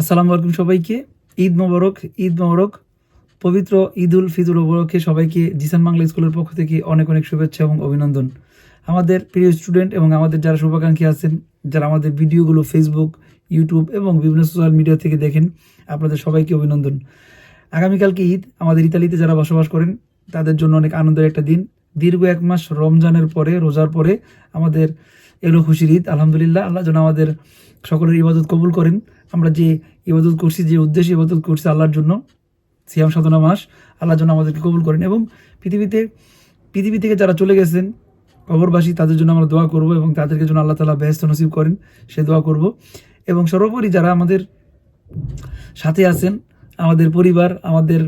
আসসালামু আলাইকুম সবাইকে। ঈদ মোবারক ঈদ মোবারক। পবিত্র ঈদ উল ফিতুর উপলক্ষে সবাইকে জিসান বাংলা স্কুলের পক্ষ থেকে অনেক অনেক শুভেচ্ছা এবং অভিনন্দন। আমাদের প্রিয় স্টুডেন্ট এবং আমাদের যারা শুভাকাঙ্ক্ষী আছেন, যারা আমাদের ভিডিওগুলো ফেসবুক ইউটিউব এবং বিভিন্ন সোশ্যাল মিডিয়া থেকে দেখেন, আপনাদের সবাইকে অভিনন্দন। আগামীকালকে ঈদ, আমাদের ইতালিতে যারা বসবাস করেন, তাদের জন্য অনেক আনন্দের একটা দিন। দীর্ঘ এক মাস রমজানের পরে, রোজার পরে আমাদের এলো খুশির ঈদ, আলহামদুলিল্লাহ, আল্লাহ যেন আমাদের সকলের ইবাদত কবুল করেন। আমরা যে ইবাদত করছি, যে উদ্দেশ্যে ইবাদত করছি আল্লাহর জন্য, সিয়াম সাধনা মাস আল্লাহ জন্য আমাদেরকে কবুল করেন এবং পৃথিবীতে, পৃথিবী থেকে যারা চলে গেছেন, কবরবাসী, তাদের জন্য আমরা দোয়া করব এবং তাদেরকে যেন আল্লাহ তালা ব্যস্ত নসিব করেন, সে দোয়া করব। এবং সর্বোপরি যারা আমাদের সাথে আছেন, আমাদের পরিবার, আমাদের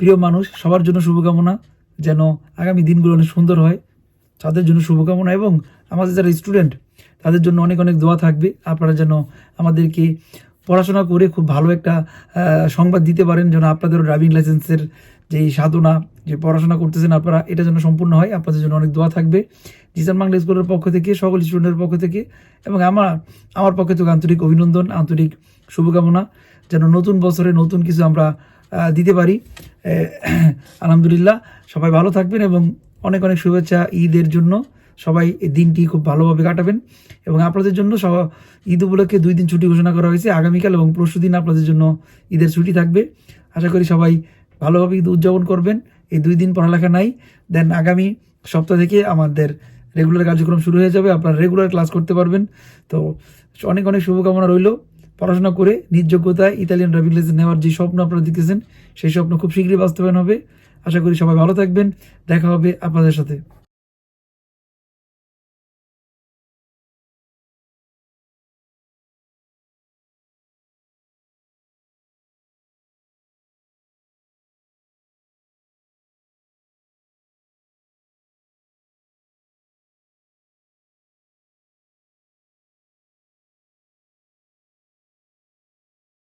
প্রিয় মানুষ, সবার জন্য শুভকামনা, যেন আগামী দিনগুলো অনেক সুন্দর হয়, তাদের জন্য শুভকামনা এবং আমাদের যারা স্টুডেন্ট, তাদের জন্য অনেক অনেক দোয়া থাকবে। আপনারা যেন আমাদেরকে পড়াশোনা করে খুব ভালো একটা সংবাদ দিতে পারেন যেন আপনাদেরও ড্রাইভিং লাইসেন্সের যেই সাধনা, যে পড়াশোনা করতেছেন আপনারা, এটা যেন সম্পূর্ণ হয়। আপনাদের জন্য অনেক দোয়া থাকবে। জিসান বাংলা স্কুলের পক্ষ থেকে, সকল স্টুডেন্টের পক্ষ থেকে, এবং আমার আমার পক্ষ থেকে আন্তরিক অভিনন্দন, আন্তরিক শুভকামনা, যেন নতুন বছরে নতুন কিছু আমরা দিতে পারি। আলহামদুলিল্লাহ, সবাই ভালো থাকবেন এবং অনেক অনেক শুভেচ্ছা ঈদের জন্য। সবাই এই দিনটি খুব ভালোভাবে কাটাবেন। এবং আপনাদের জন্য সব ঈদ উপলক্ষে দুই দিন ছুটি ঘোষণা করা হয়েছে আগামীকাল এবং পরশু দিন আপনাদের জন্য ঈদের ছুটি থাকবে। আশা করি সবাই ভালোভাবে ঈদ উদযাপন করবেন। এই দুই দিন পড়ালেখা নাই। দেন আগামী সপ্তাহ থেকে আমাদের রেগুলার কার্যক্রম শুরু হয়ে যাবে। আপনারা রেগুলার ক্লাস করতে পারবেন। তো অনেক অনেক শুভকামনা রইল। পড়াশোনা করে নিজ যোগ্যতায় ইতালিয়ান ড্রাইভিং লাইসেন্স নেওয়ার যে স্বপ্ন আপনারা দেখতেছেন, সেই স্বপ্ন খুব শীঘ্রই বাস্তবায়ন হবে। আশা করি সবাই ভালো থাকবেন। দেখা হবে আপনাদের সাথে।